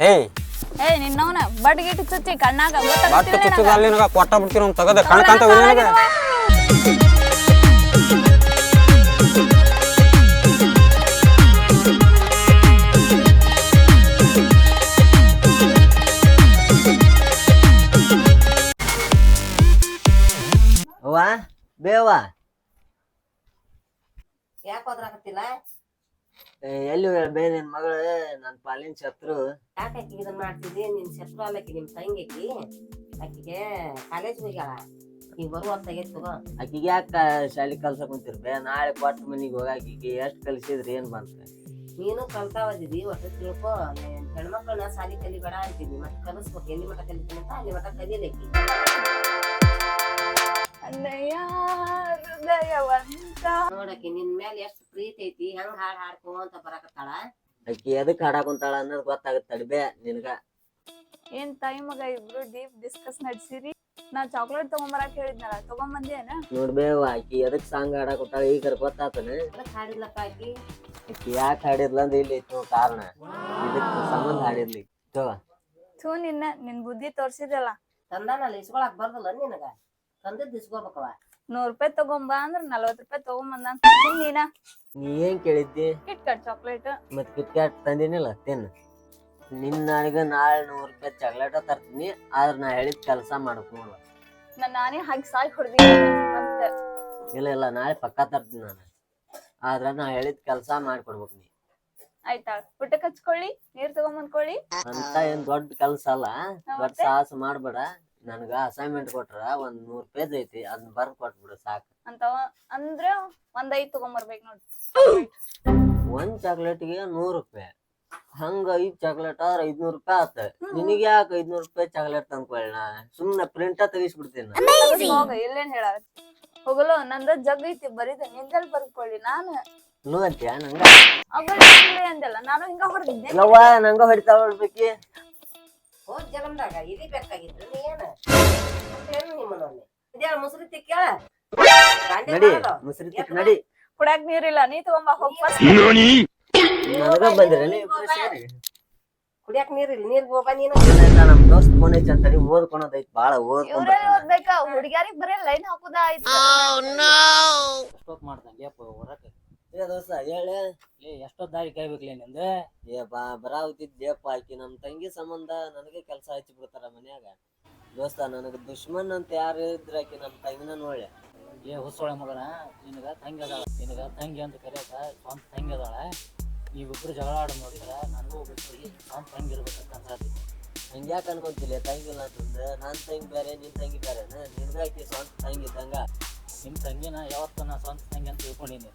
ಏಯ್. ಏ ನಿನ್ನವನ ಬಡ್ ಗಿಟ್ ಚುಚ್ಚಿ ಕಣ್ಣಾಗ ಬಟ್ ಗೊತ್ತಾಗ್ತಿಲ್ಲ ಚುಚ್ಚದ ಅಲ್ಲಿ. ನಿನಗ ಕೊಟ್ಟ ಬಿಡ್ತೀನಿ ಅವ್ನು ತಗದ. ಕಣ್ಕಂತ ನಿನಗ ಅವ್ವ ಬೇವ ಯಾಕೆ ಎಲ್ಲಿ ಬೇ ನಿನ್ ಮಗಳು? ನನ್ ಪಾಲಿನ ಶತ್ರು. ಯಾಕೆ ಆಕಿಗೆ ಇದನ್ನ ಮಾಡ್ತಿದ್ದೆ? ನಿನ್ ಶತ್ರು ಅಲ್ಲಕಿ ನಿಮ್ ತಂಗಿಕಿ ಆಕಿಗೆ ಕಾಲೇಜ್ ಹೋಗ್ಯಾಳ. ಈಗ ಬರುವಂತ ತಗೋ. ಆಕಿಗೆ ಯಾಕ ಶಾಲಿ ಕಲ್ಸಕ್ ಕುಂತಿರ್ ಬೇ? ನಾಳೆ ಕೊಟ್ಟ ಹೋಗಿ ಅಕ್ಕಿಗೆ ಎಷ್ಟ್ ಕಲ್ಸಿದ್ರಿ ಏನ್ ಬಂತ ನೀನು ಕಲ್ತಾ ಓದಿದಿ ಒಟ್ಟು ತಿಳ್ಕೊ. ನೀನ್ ಹೆಣ್ಮಕ್ಳನ್ನ ಶಾಲಿ ಕಲಿಬೇಡ ಅಂತಿದ್ವಿ ಮತ್ತೆ ಕಲಿಸ್ಬೇಕು. ಎಲ್ಲಿ ಮಠ ಕಲಿತೀನಿ ಅಂತ ಅಲ್ಲಿ ಮಠ ಕಲಿಯಲೇಕಿ ಅಣ್ಣಯ್ಯ ಹೃದಯವಂತ ನೋಡಕ್ಕೆ ನಿನ್ ಮೇಲೆ ಎಷ್ಟು ಪ್ರೀತಿ ಐತಿ ಹೆಂಗ್ ಹಾಡ್ ಹಾಡ್ಕೊಂತ ಬರಕತ್ತಾಳ? ಅಕ್ಕಿ ಎದಕ್ ಹಾಡಾಕ್ ಕುಂತಾಳ ಅನ್ನೋದು ಗೊತ್ತಾಗತ್ತ ತಡಬೇ ನಿನಗ. ಏನ್ ತಾಯಿ ಮಗ ಇಬ್ರು ಡೀಪ್ ಡಿಸ್ಕಸ್ ನಡ್ಸಿರಿ? ನಾ ಚಾಕ್ಲೇಟ್ ತಗೊಂಬರಕ್ ಹೇಳಿದ್ನಲ್ಲ ತಗೊಂಬಂದೇನ ನೋಡ್ಬೇವ ಆಕಿ ಎದಕ್ ಸಾಂಗ್ ಹಾಡಾಕ್ ಕುಂತಾಳ ಈಗ ಗೊತ್ತಾತನ. ಅದಕ್ಕೆ ಹಾಡಿಲ್ಲಕ್ಕ ಆಕಿ? ಆಕಿ ಯಾಕೆ ಹಾಡಿರ್ಲ ಅಂದ್ರೆ ಇಲ್ಲಿ ಇತ್ತು ಕಾರಣ. ಇದಕ್ ಸಂಬಂಧ ಹಾಡಿರ್ಲಿ. ತೋ ಥೂ ನಿನ್ನ ನಿನ್ ಬುದ್ಧಿ ತೋರ್ಸಿದಲ್ಲ ತಂದಾನಲ್ಲ ಇಸ್ಕೊಳಕ್ ಬರ್ದಲ್ಲ ನಿನಗ? ತಂದದ್ ಇಸ್ಕೋಬೇಕವ ನೂರ್ ರೂಪಾಯಿ ತಗೊಂಬ ಅಂದ್ರ ನಲ್ವತ್ ರೂಪಾಯಿ ತಗೊಂಬಂದ ನೀನ? ನೀ ಏನ್ ಕೇಳಿದ್ದಿ? ಕಿಟ್ ಕಟ್ ಚಾಕ್ಲೇಟ್ ಮತ್ ಕಿಟ್ಕ್ಯಾಟ್ ತಂದಿನಿಲ್ಲ ತಿನ್ನ ನಿನ್ ನನಗ ನಾಳೆ ನೂರ್ ರೂಪಾಯಿ ಚಾಕ್ಲೇಟ ತರ್ತೀನಿ ಆದ್ರ ನಾ ಹೇಳಿದ ಕೆಲಸ ಮಾಡಕ್ ನೋಡ. ನಾನ್ ನಾನೇ ಹಾಕಿ ಸಾಯ್ ಹೊಡ್ದಿ ಇಲ್ಲ ಇಲ್ಲ ನಾಳೆ ಪಕ್ಕ ತರ್ತೀನಿ ನಾನು. ಆದ್ರ ನಾ ಹೇಳಿದ ಕೆಲಸ ಮಾಡ್ಕೊಡ್ಬೇಕು ನೀ. ಆಯ್ತಾ? ಊಟಕ್ಕೆ ಹಚ್ಕೊಳ್ಳಿ ನೀರ್ ತಗೊಂಬಂದ್ಕೊಳ್ಳಿ. ಅಂತ ಏನ್ ದೊಡ್ಡ ಕೆಲಸ ಅಲ್ಲ ದೊಡ್ಡ? ಸಾಹಸ ಮಾಡ್ಬೇಡ. ನನಗ ಅಸೈನ್ಮೆಂಟ್ ಕೊಟ್ರ ಒಂದ್ ನೂರ್ ಪೇಜ್ ಐತಿ ಅದನ್ನ ಬರ್ದ್ ಕೊಟ್ಬಿಡು ಸಾಕು. ಅಂತ ಅಂದ್ರ ಒಂದ್ ಐದ್ ತಗೊಂಬರ್ಬೇಕು ನೋಡ್. ಒಂದ್ ಚಾಕ್ಲೇಟ್ಗೆ ನೂರ್ ರೂಪಾಯಿ. ಹಂಗ ಐದ್ ಚಾಕ್ಲೇಟ್ ಆದ್ರ ಐದ್ನೂರ್ ರೂಪಾಯಿ ಆತ. ನಿನಗೆ ಯಾಕೆ ಐದ್ನೂರ್ ರೂಪಾಯಿ ಚಾಕ್ಲೇಟ್ ತಂದ್ಕೊಳ್ಳ ಸುಮ್ನೆ ಪ್ರಿಂಟ ತೆಗಿಸ್ಬಿಡ್ತೀನಿ. ಹೋಗ ಎಲ್ಲೇನ್ ಹೇಳ ಹೋಗಲು ನಂದ ಜಗ್ ಐತಿ ಬರೀದ ನಿಂದಲ್ ಬರ್ಕೊಳ್ಳಿ ನಾನು. ನೂ ಅಂತ್ಯಾ ನಂಗ? ಅಂದಲ್ಲ ನಾನು ಹಿಂಗ ಹೊಡೆದಿದ್ದೆ. ಯವ್ವ ನಂಗ ಹೊಡಿತಾ ಹೊಡ್ಬೇಕಿ ಹೋದ್ ಜನ್ಮದಾಗ ಇದಿ ಬೇಕಾಗಿತ್ತು. ಏನ? ಏನು ಮುಸುರಿ ನಡಿ ಮುಸ್ರಿ ತಿಕ್ ನಡಿ. ಕುಡ್ಯಾಕ್ ನೀರಿಲ್ಲ ನೀ ತಗೊಂಬ ಹೋಗ್ first. ನನಗ ಬಂದ್ರಿ? ಇಬ್ರು ಸೇರಿ. ಕುಡಿಯಾಕ ನೀರಿಲ್ಲ ನೀರ್ ಹೋಗ ನೀನು. ನಮ್ ದೋಸ್ತ್ ಫೋನ್ ಐತಿ ಅಂತಡಿ ಓದ್ಕೊಳೋದೈತಿ ಬಾಳ ಓದ್ಕೊಂಡ್ ಇವ್ರೇ ಓದ್ಬೇಕ? ಹುಡುಗ್ಯಾರಿಗೆ ಬರೀ ಲೈನ್ ಹಾಕುದ ಆಯ್ತು ಸ್ಟಾಪ್ ಮಾಡ್ದಂಗೆ ಹೊರಕ್ಕೆ ಏ ದೋಸ್ತ ಹೇಳ. ಏ ಎಷ್ಟೊತ್ತು ದಾರಿ ಕಾಯ್ಬೇಕ್ಲೇ ನಿಂದು? ಏ ಬಾ ಬರಾವತಿದ್ದೇಪ್ಪ ಆಕಿ. ನಮ್ಮ ತಂಗಿ ಸಂಬಂಧ ನನಗೆ ಕೆಲಸ ಹಚ್ಚಿ ಬಿಡ್ತಾರ ಮನ್ಯಾಗ. ದೋಸ್ತ ನನಗೆ ದುಶ್ಮನ್ ಅಂತ ಯಾರು ಇದ್ರ ಆಕಿ ನಮ್ಮ ತಂಗಿನ ನೋಡ್ಲೆ ಏ ಹುಸೋಳ ಮಗನ? ನಿನಗ ತಂಗಿ ಅದಾಳ. ನಿನಗ ತಂಗಿ ಅಂತ ಕರೆಯಕ ಸ್ವಂತ ತಂಗಿ ಅದಾಳ. ನೀವಿಬ್ರು ಜಗಳ ಆಡ ನೋಡಿದ್ರ ನನಗೂ ಒಬ್ಬರಿಗೆ ಸ್ವಂತ ತಂಗಿ ಇರ್ಬೇಕಂತ ಅನ್ಸತಿ ಯಾಕೆ ಅನ್ಕೊಂತಿಲ್ಲ? ತಂಗಿ ಇಲ್ಲ ಅಂತಂದ ನನ್ ತಂಗಿ ಬೇರೆ ನಿನ್ ತಂಗಿ ಬೇರೆ ನಿನ್ಗ ಆಕಿ ಸ್ವಂತ ತಂಗಿ ಇದ್ದಂಗ. ನಿಮ್ಮ ತಂಗಿನ ಯಾವತ್ತೂ ನಾ ಸ್ವಂತ ತಂಗಿ ಅಂತ ತಿಳ್ಕೊಂಡಿನಿ.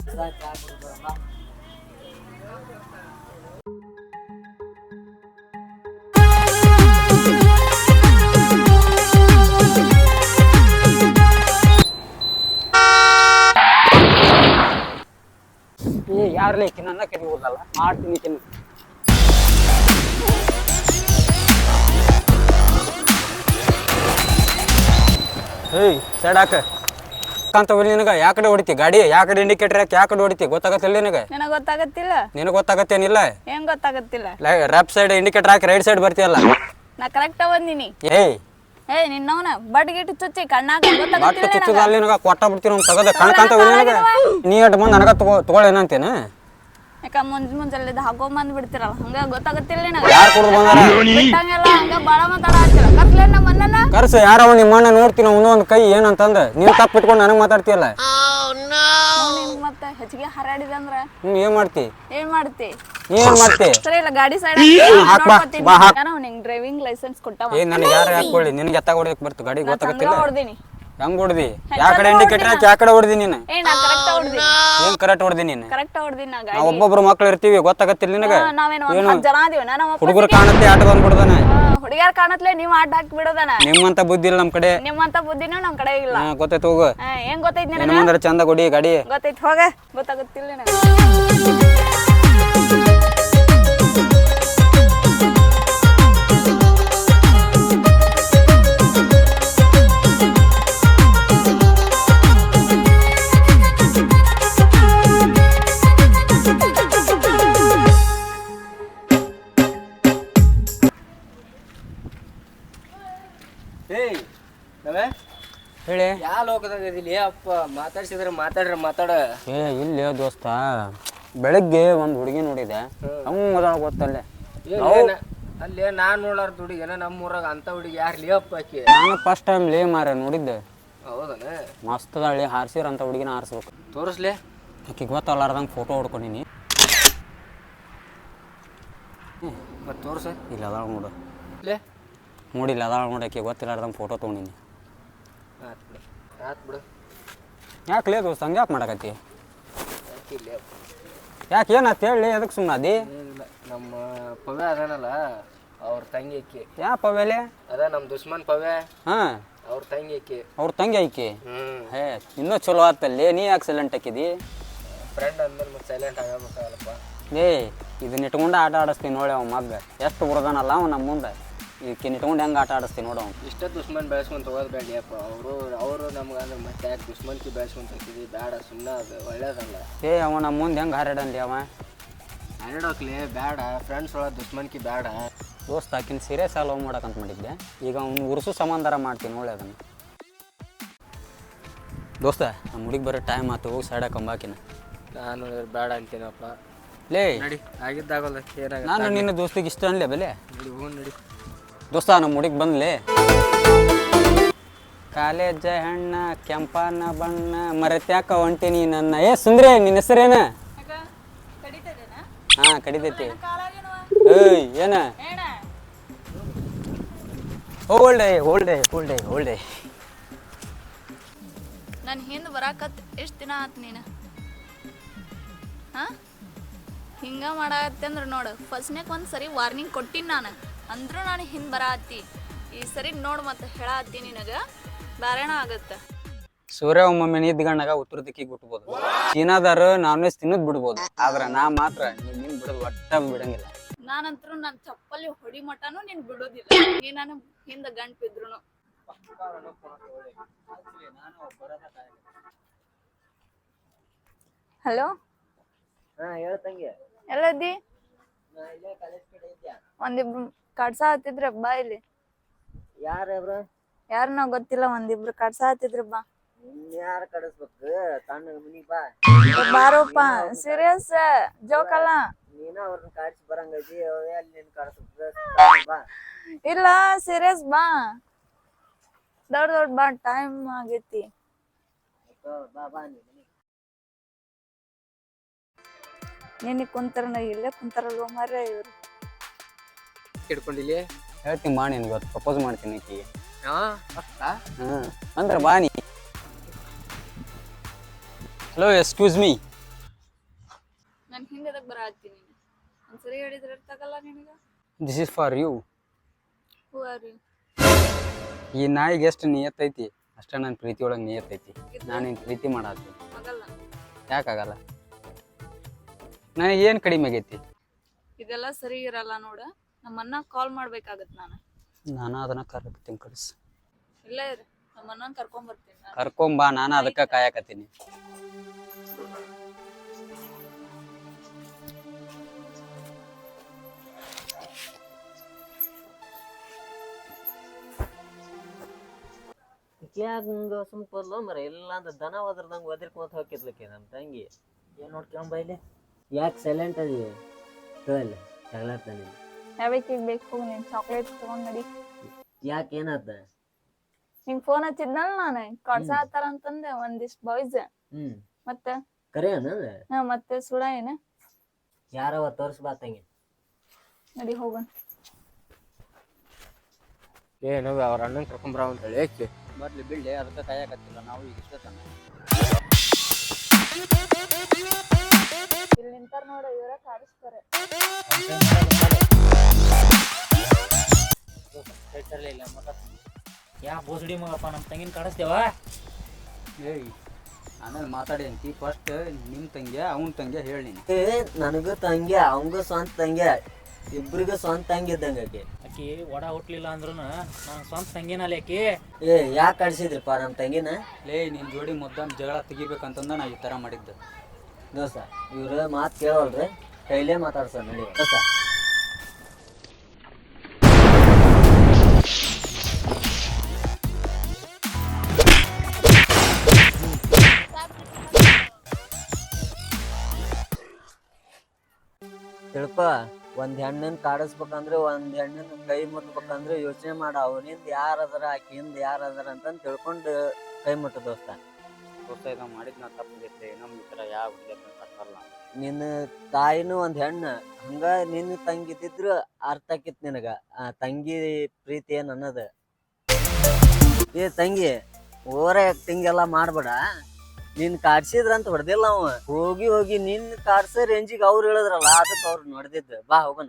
ಏ ಯಾರ್ಲೇ ಈಕಿ ನನ್ನ ಕರಿ ಹೋದಲ್ಲ? ಮಾಡ್ತೀನಿ ಈಕಿನ ಏಯ್, ಸೈಡ್ ಅಂತ ಹೋಗಿ ನಿನಗ ಯಾಕಡೆ ಹೊಡಿತಿ ಗಾಡಿ ಯಾಕಡೆ ಇಂಡಿಕೇಟರ್ ಯಾಕೆ ಯಾಕಡೆ ಹೊಡಿತಿ ಗೊತ್ತಾಗತ್ತಿಲ್ಲ ನಿನಗೆ? ನಿನಗ ಗೊತ್ತಾಗತ್ತಿಲ್ಲ. ನಿನಗೆ ಗೊತ್ತಾಗತ್ತೇನಿಲ್ಲ? ಹೆಂಗ್ ಗೊತ್ತಾಗತ್ತಿಲ್ಲ? ಲೆಫ್ಟ್ ಸೈಡ್ ಇಂಡಿಕೇಟರ್ ಹಾಕಿ ರೈಟ್ ಸೈಡ್ ಬರ್ತೀಯಲ್ಲ? ನಾ ಕರೆಕ್ಟ್ ಬಂದಿನಿ ಏಯ್. ಏ ನಿನ್ನವನ ಬಡ್ ಗಿಟ್ ಚುಚ್ಚಿ ಕಣ್ಣಾಗ ಬಟ್ ಗೊತ್ತಾಗತ್ತಿಲ್ಲ ಚುಚ್ಚದ ಅಲ್ಲಿ ನಿನಗ ಕೊಟ್ಟ ಬಿಡ್ತೀನಿ ಅವ್ನು ತಗದ. ಕಣ್ಕಂತ ಹೋಗಿ ನಿನಗೆ? ನೀ ಅಟ್ ಬಂದು ನನಗ ತಗೋ ತಗೊಳ್ಳೇನಂತೇನ ಯಾಕ ಮುಂಜ್ ಮುಂಜಲ್ಲಿ ಹಾಕೊಂಡ್ ಬಂದ್ ಬಿಡ್ತಿರಲ್ಲ? ಹಂಗ ಗೊತ್ತಾಗತ್ತಿಲ್ಲ ನಿನಗ? ಯಾರು ಕುಡ್ದು ಬಂದಾರ ಹಂಗ ಬಾಳ ಅಣ್ಣನ ಕರ್ಸ ಯಾರವ ನಿಮ್ಮ ಅಣ್ಣ ನೋಡ್ತೀನಿ ಅವನು ಒಂದು ಕೈ ಏನಂತಂದ ನೀನು ತಪ್ಪು ಇಟ್ಕೊಂಡು ನನಗೆ ಮಾತಾಡ್ತೀಯಲ್ಲ? ನಿನ್ಗ್ ಮತ್ತೆ ಹೆಚ್ಚಿಗೆ ಹರಾಡಿದ ಅಂದ್ರ? ಏನು ಮಾಡ್ತಿ? ಏನ್ ಮಾಡ್ತಿ? ನೀ ಏನು ಮಾಡ್ತಿ? ಸರಿ ಇಲ್ಲ ಗಾಡಿ ಸೈಡ್ ಹಾಕ್ ಬಾ, ಬಾ, ಹಾಕ್. ನಿಂಗ್ ಡ್ರೈವಿಂಗ್ ಲೈಸೆನ್ಸ್ ಕೊಟ್ಟಾವ ಏ ನನಗೆ ಯಾರು ಹಾಕೊಳ್ಳಿ ನಿನಗೆ ಎತ್ತಾಗ ಹೊಡಿಯಕ್ಕೆ ಬರ್ತು. ಗಾಡಿ ಗೊತ್ತಾಗತ್ತಿಲ್ಲ ಹೊಡ್ದಿನಿ ಹೆಂಗ್ ಹೊಡ್ದಿ? ಯಾಕಡೆ ಇಂಡಿಕೇಟರ್ ಹಾಕಿ ಯಾ ಕಡೆ ಹೊಡ್ದಿ ನೀನು? ಏ ನಾ ಕರೆಕ್ಟ್ ಹೊಡ್ದಿನಿ ಏನ್ ಕರೆಕ್ಟ್ ಹೊಡ್ದಿ ನೀನು? ಕರೆಕ್ಟ್ ಹೊಡ್ದಿನಿ ನಾ ನಾವು ಗಾಡಿ ಒಬ್ಬೊಬ್ರು ಮಕ್ಳು ಇರ್ತೀವಿ ಗೊತ್ತಾಗತ್ತಿಲ್ಲ ನಿನಗ? ಹಾ, ನಾವೇನ್ ಒಂದ್ ಜನ ಅದೀವಿ ಹುಡುಗರು ಕಾಣತ್ತೆ ಆಟ ಬಂದ್ಬಿಡ್ದಾನೆ. ಹುಡುಗಿಯರ್ ಕಾಣತ್ಲೆ ನೀವ್ ಆಟ ಹಾಕಿ ಬಿಡೋದನ? ನಿಮ್ಮಂತ ಬುದ್ಧಿ ಇಲ್ಲ ನಮ್ಮ ಕಡೆ. ನಿಮ್ಮಂತ ಬುದ್ಧಿನೂ ನಮ್ ಕಡೆ ಇಲ್ಲ. ಹಾ ಗೊತ್ತೈತೆ ಹೋಗು. ಏನ್ ಗೊತ್ತೈತ್ ನಿನಗ? ಚಂದ ಕೊಡಿ ಗಾಡಿ. ಗೊತ್ತೈತ್ ಹೋಗ. ಗೊತ್ತಾಗತ್ತಿಲ್ಲ ನಿನಗ. ಏಯ್ ನವೆ? ಹೇಳಿ. ಯಾವ ಲೋಕದಾಗ ಇದಿಲ್ಲ ಅಪ್ಪ ಮಾತಾಡ್ಸಿದ್ರೆ ಮಾತಾಡ್ರಿ ಮಾತಾಡ. ಏ ಇಲ್ಲ ದೋಸ್ತ. ಬೆಳಗ್ಗೆ ಒಂದು ಹುಡುಗಿ ನೋಡಿದೆ. ಹಂಗೆ ಮೊದಲ ಗೊತ್ತಲ್ಲೇ. ಅಲ್ಲೇ ನಾನು ನೋಡಾರ್ದ ಹುಡುಗಿನ ನಮ್ಮ ಊರಾಗ ಅಂತ ಹುಡುಗಿ ಯಾರು ಅಪ್ಪ ಆಕಿ? ನಾನು ಫಸ್ಟ್ ಟೈಮ್ ಲೇ ಮಾರ ನೋಡಿದ್ದೆ. ಹೌದನ? ಮಸ್ತ್ ಅದಾಳಿ ಹಾರ್ಸಿರ ಅಂತ ಹುಡುಗಿನ ಹಾರಿಸ್ಬೇಕು. ತೋರಿಸ್ಲೆ. ಆಕಿಗೆ ಗೊತ್ತಲ್ಲಾರ್ದಂಗೆ ಫೋಟೋ ಹೊಡ್ಕೊಂಡಿನಿ. ಮತ್ತೆ ತೋರ್ಸ. ಇಲ್ಲ ಅದಾಳ ನೋಡು. ಲೇ ನೋಡಿಲ್ಲ ಅದಾಳ ನೋಡಕ್ಕೆ ಗೊತ್ತಿಲ್ಲಾರ್ದಂಗೆ ಫೋಟೋ ತೊಗೊಂಡಿನಿ. ಆತ್ ಬಿಡು. ಆತ್ ಬಿಡು ಯಾಕೆ ಲೇ ದೋಸ್ತ ಹಂಗೆ ಯಾಕೆ ಮಾಡಕತ್ತಿ ಯಾಕಿಲ್ಲ ಯಾಕೆ ಏನಾತ್ ಹೇಳಿ ಅದಕ್ಕೆ ಸುಮ್ಮನೆ ಅದಿ? ಏನಿಲ್ಲ ನಮ್ಮ ಪವ್ಯ ಅದಾನಲ್ಲ ಅವ್ರ ತಂಗಿ ಆಕಿ ಯಾ ಪವೆಲೆ ಅದ ನಮ್ಮ ದುಶ್ಮನ್ ಪವ್ಯ. ಹಾಂ. ಅವ್ರ ತಂಗಿ ಆಕಿ ಅವ್ರ ತಂಗಿ ಐಕೆ ಹ್ಮ್. ಹೇ ಇನ್ನೂ ಚಲೋ ಆತಲ್ಲಿ ನೀ ಯಾಕೆ ಸೈಲೆಂಟ್ ಹಾಕಿದಿ ಫ್ರೆಂಡ್ ಅಂದ್ರೆ ಮತ್ತೆ ಸೈಲೆಂಟ್ ಆಗಬೇಕಾಗಲ್ಲಪ್ಪ ಏ ಇದನ್ನ ಇಟ್ಕೊಂಡು ಆಟ ಆಡಿಸ್ತೀನಿ ನೋಡಿ ಅವ ಮಗ್ಗ. ಎಷ್ಟು ಬುರ್ದಾನಲ್ಲ ಅವ ನಮ್ಮ ಮುಂದೆ. ಇದಕ್ಕೆ ಇಟ್ಕೊಂಡು ಹೆಂಗೆ ಆಟ ಆಡಿಸ್ತೀನಿ ನೋಡು ಅವ್ನು. ಇಷ್ಟ ದುಶ್ಮನ್ ಬೆಳೆಸ್ಕೊಂತ ಹೋಗೋದು ಅಪ್ಪ. ಅವರು ಅವರು ನಮ್ಗೆ ಅಂದ್ರೆ ಮತ್ತೆ ಯಾಕೆ ದುಶ್ಮನ್ಕಿ ಬೆಳೆಸ್ಕೊಂತ ಹೋಗ್ತಿದ್ವಿ ಬೇಡ ಸುಮ್ಮನೆ ಅದು ಒಳ್ಳೇದಲ್ಲ. ಏ ಅವ ನಮ್ಮ ಮುಂದೆ ಹೆಂಗೆ ಹಾರಾಡನ್ಲಿ ಅವ? ಹರಡೋಕ್ಲಿ ಬೇಡ ಫ್ರೆಂಡ್ಸ್ ಒಳಗೆ ದುಶ್ಮನ್ಕಿ ಬೇಡ. ದೋಸ್ತ ಆಕಿನ ಸೀರಿಯಸ್ ಆಗಿ ಹೋಗಿ ಮಾಡಕ್ಕಂತ ಮಾಡಿದ್ದೆ. ಈಗ ಅವ್ನು ಉರ್ಸು ಸಮಾಂತರ ಮಾಡ್ತೀನಿ ನೋಡಿ ಅದನ್ನು. ದೋಸ್ತ ನಮ್ಮ ಹುಡುಗಿ ಬರೋ ಟೈಮ್ ಆಯ್ತು ಹೋಗಿ ಸೈಡ್ ಕಂಬಾಕಿನ ನಾನು ಬೇಡ ಅಂತೀನಪ್ಪ ಲೇ. ನಡಿ ಆಗಿದ್ದಾಗಲ್ಲ ಏನಾಗ ನಾನು ನಿನ್ನ ದೋಸ್ತಿಗೆ ಇಷ್ಟ ಅನ್ಲೇ ಬೆಲೆ? ನಡಿ ಹೋಗಿ ನಡಿ. ದೋಸ್ತ ನಮ್ಮ ಹುಡುಗಿ ಬಂದ್ಲಿ. ಕಾಲೇಜ ಹೆಣ್ಣ ಕೆಂಪನ ಬಣ್ಣ ಮರೆತ್ಯಾಕ ಹೊಂಟಿನಿ ನನ್ನ ಏ ಸುಂದ್ರಿ ನಿನ್ನ ಹೆಸರೇನ? ಹಾ ಕಡಿತೈತಿ. ಏಯ್ ಏನ? ಹೋಲ್ಡೆ ಹೋಲ್ಡೆ ಹೋಲ್ಡೆ ಹೋಲ್ಡೆ ನನ್ನ ಹಿಂದೆ ಬರಾಕತ್ ಎಷ್ಟು ದಿನ ಆತ್ ನೀನು? ಹಾಂ? ಹಿಂಗೆ ಮಾಡತ್ತೆ ಅಂದ್ರೆ ನೋಡು ಫಸ್ಟ್ನೇಕ್ ಒಂದು ಸರಿ ವಾರ್ನಿಂಗ್ ಕೊಟ್ಟಿನಿ ನಾನು. ಅಂದ್ರೂ ನಾನು ಹಿಂದೆ ಬರತ್ತಿ. ಈ ಸರಿ ನೋಡು ಮತ್ತೆ ಹೇಳತ್ತಿ ನಿನಗೆ. ಬ್ಯಾರೇಣ ಆಗತ್ತೆ. ಸೂರ್ಯ ಒಮ್ಮೊಮ್ಮೆ ನಿದ್ಗಣ್ಣಾಗ ಉತ್ತರ ದಿಕ್ಕಿಗೆ ಬಿಟ್ಬೋದು. ಚೀನಾದಾರು ನಾನ್ ವೆಜ್ ತಿನ್ನದ್ ಬಿಡ್ಬೋದು. ಆದ್ರೆ ನಾ ಮಾತ್ರ ನೀನ್ ನಿನ್ ಬಿಡೋದು ಒಟ್ಟ ಬಿಡಂಗಿಲ್ಲ. ನಾನಂತರೂ ನನ್ನ ಚಪ್ಪಲಿ ಹೊಡಿ ಮಟನೂ ನಿನ್ ಬಿಡೋದಿಲ್ಲ. ನೀ ನಾನು ಹಿಂದೆ ಗಂಟು ಬಿದ್ರು ಹಲೋ? ಹೇಳ ತಂಗಿ. ಎಲ್ಲದಿ? ನಾ ಇಲ್ಲೇ ಕಾಲೇಜ್ ಕಡೆ ಇದ್ಯಾ? ಒಂದಿಬ್ರು ಕಡ್ಸ ಹತ್ತಿದ್ರ ಬಾ ಇಲ್ಲಿ. ಯಾರು ಅವ್ರು ಯಾರನ್ನೋ ಗೊತ್ತಿಲ್ಲ ಒಂದಿಬ್ರು ಕಡ್ಸ ಹತ್ತಿದ್ರ ಬಾ ಯಾರು ಕಡಿಸ್ಬೇಕು? ತಣ್ಣ ಮನಿಗೆ ಬಾ. ಬಾರೋಪ್ಪ ಸೀರಿಯಸ್ ಜೋಕ್ ಅಲ್ಲ? ನೀನ ಅವ್ರನ್ನ ಕಾಡ್ಸಿ ಬರಂಗೈತಿ ಅವೇ ಅಲ್ಲಿ ನಿನ್ ಕಾಡಿಸ್ಬೇಕು? ಬಾ. ಇಲ್ಲ ಸೀರಿಯಸ್ ಬಾ. ದೊಡ್ಡ ದೊಡ್ಡ ಬಾ ಟೈಮ್ ಆಗೈತಿ. ಬಾ ಬಾ ನೀ ಮನಿಗೆ. ನಿನಗೆ ಕುಂತಾರ ಇಲ್ಲೇ ಕುಂತಾರಲ್ವ ಮಾರ್ರೆ ಇವ್ರು? ಹಿಡ್ಕೊಂಡಿಲ್ಲಿ ಹೇಳ್ತೀನಿ ಬಾ ನಿನ್ಗೆ ಇವತ್ತು ಪ್ರಪೋಸ್ ಮಾಡ್ತೀನಿ ಆಕಿಗೆ. ಹಾಂ? ಹ್ಮ್ ಅಂದ್ರೆ ಬಾ ನೀ. ಹಲೋ ಎಕ್ಸ್ಕ್ಯೂಸ್ ಮೀ ನಾನು ಹಿಂದೆ ಅದಕ್ಕೆ ಬರ ಹಾಕ್ತೀನಿ ಒಂದ್ಸರಿ ಹೇಳಿದ್ರೆ ತಗಲ್ಲ ನಿನಗೆ? This is for you who are you ಈ ನಾಯಿಗೆ ಎಷ್ಟು ನಿಯತ್ತೈತಿ ಅಷ್ಟೇ ನನ್ನ ಪ್ರೀತಿ ಒಳಗೆ ನಿಯತ್ತೈತಿ ನಾನು ನಿನ್ನ ಪ್ರೀತಿ ಮಾಡತ್ತೀನಿ ಆಗಲ್ಲ. ಯಾಕಾಗಲ್ಲ ನನಗೆ ಏನು ಕಡಿಮೆ ಆಗೈತಿ? ಇದೆಲ್ಲ ಸರಿ ಇರಲ್ಲ ನೋಡ. ನಮ್ಮನ್ನ ಕಾಲ್ ಮಾಡ್ಬೇಕಾಗತ್ ನಾನು. ನಾನು ಅದನ್ನ ಕರ್ಕತ್ತೀನಿ ಕಳಿಸ್. ಇಲ್ಲ ಇರು ನಮ್ಮನ್ನ ಕರ್ಕೊಂಡ್ ಬರ್ತೀನಿ ನಾನು. ಕರ್ಕೊಂಬಾ ನಾನು ಅದಕ್ಕೆ ಕಾಯಕತ್ತೀನಿ. ಯಾಕೆ ಸುಮ್ ಸುಮ್ಕೋದ್ಲು ಮರ ಇಲ್ಲ ಅಂದ್ರೆ ದನ ಒದ್ರದಂಗ ಒದರ್ಕೊಂತ ಹೋಗಿದ್ಲಕ್ಕೆ ನಮ್ಮ ತಂಗಿ. ಏನ್ ನೋಡ್ಕೊಂಬ ಇಲ್ಲಿ. ಯಾಕೆ ಸೈಲೆಂಟ್ ಅದಿ? ಹೇಳ ಜಗಳಾಡ್ತಾನೆ ಯಾವಕ್ಕಿಗೆ ಬೇಕು? ನೀನ್ ಚಾಕ್ಲೇಟ್ ತಗೊಂಡ್ ನಡಿ ಯಾಕೆ ಏನಾತ ನಿಂಗ್ ಫೋನ್ ಹಚ್ಚಿದ್ನಲ್ಲ ನಾನು? ಹತ್ತಾರ ಅಂತಂದೆ ಒಂದಿಷ್ಟ್ ಬಾಯ್ಸ್ ಹ್ಮ್. ಮತ್ತೆ? ಕರೆ ಅನ್ನ ಹಾ ಮತ್ತೆ ಸುಳ ಏನ? ಯಾರವ ತೋರ್ಸ್ ಬಾ ತಂಗಿ. ನಡಿ ಹೋಗೋಣ. ಏನು ಅವ್ರ ಅಣ್ಣನ್ ಕರ್ಕೊಂಬರ ಅಂತ ಹೇಳಿ. ಏಕೆ ಬರ್ಲಿ ಬಿಡ್ಲಿ ಅದಕ್ಕೆ ಕಾಯಕತ್ತಿಲ್ಲ. ನಾವು ಈಗ ಇಷ್ಟ ತಾನೆ. ಇಲ್ಲಿ ನಿಂತಾರ ನೋಡ ಇವರ ಕಾಡಿಸ್ತಾರೆ. ಇಲ್ಲ ಮತ್ತ ಯಾ ಬೋಸಡಿ ಮಗಪ್ಪ ನಮ್ಮ ತಂಗಿನ ಕಾಡಿಸ್ತೇವ ಹೇಳಿ ಆಮೇಲೆ ಮಾತಾಡಿ ಅಂತಿ. ಫಸ್ಟ್ ನಿಮ್ಮ ತಂಗಿ ಅವನ ತಂಗಿ ಹೇಳಿ ನೀನು. ಏ ನನಗೂ ತಂಗಿ ಅವಂಗೂ ಸ್ವಂತ ತಂಗಿ ಇಬ್ರಿಗೂ ಸ್ವಂತ ತಂಗಿ ಇದ್ದಂಗ ಆಕಿ. ಆಕಿ ಒಡ ಹುಟ್ಲಿಲ್ಲ ಅಂದ್ರೂ ನಾನು ಸ್ವಂತ ತಂಗಿನಲ್ಲಿ ಆಕಿ. ಏ ಯಾಕೆ ಕಳ್ಸಿದ್ರಿಪ್ಪ ನಮ್ಮ ತಂಗಿನ? ಲೇ ನಿನ್ನ ಜೋಡಿ ಮುದ್ದಾಮ್ ಜಗಳ ತೆಗಿಬೇಕಂತಂದ ನಾ ಈ ಥರ ಮಾಡಿದ್ದೆ. ದೋಸ್ತ ಇವ್ರ ಮಾತು ಕೇಳೋಲ್ರಿ. ಕೈಲೇ ಮಾತಾಡ್ಸ ನಡಿ. ದೋಸ್ತ ತಿಳ್ಕೊ ಒಂದ್ ಹೆಣ್ಣನ್ ಕಾಡಿಸ್ಬೇಕಂದ್ರೆ ಒಂದ್ ಹೆಣ್ಣನ್ ಕೈ ಮುಟ್ಬೇಕಂದ್ರೆ ಯೋಚನೆ ಮಾಡ. ಅವನಿಂದ ಅದರ ಆಕಿಂದ ಅದರ ಅಂತ ತಿಳ್ಕೊಂಡು ಕೈ ಮುಟ್ಟ ದೋಸ್ತ. ದೋಸ್ತ ಇದ ಮಾಡಿದ್ ನಾ ತಪ್ಪಿದ್ದೆ ನಮ್ಮ ಈ ತರ ಯಾವ ಹುಡುಗಿ ಕಟ್ಟಲ್ಲ ನಿನ್ನ ತಾಯಿನೂ ಒಂದ್ ಹೆಣ್ಣ. ಹಂಗ ನಿನ್ನ ತಂಗಿ ಇದ್ದಿದ್ರು ಅರ್ಥ ಆಕಿತ್ ನಿನಗ. ಆ ತಂಗಿ ಪ್ರೀತಿ ಏನ್ ಅನ್ನೋದು? ಏ ತಂಗಿ ಓವರ್ ಆಕ್ಟಿಂಗ್ ಎಲ್ಲ ಮಾಡ್ಬೇಡ. ನಿನ್ ಕಾಡ್ಸಿದ್ರಂತ ಹೊಡೆದಿಲ್ಲ ಅವ. ಹೋಗಿ ಹೋಗಿ ನಿನ್ ಕಾಡ್ಸೋ ರೇಂಜಿಗೆ ಅವ್ರು ಹೇಳಿದ್ರಲ್ಲ ಅದಕ್ಕೆ ಅವ್ರು ನೋಡ್ದಿದ್ದ. ಬಾ ಹೋಗೋಣ.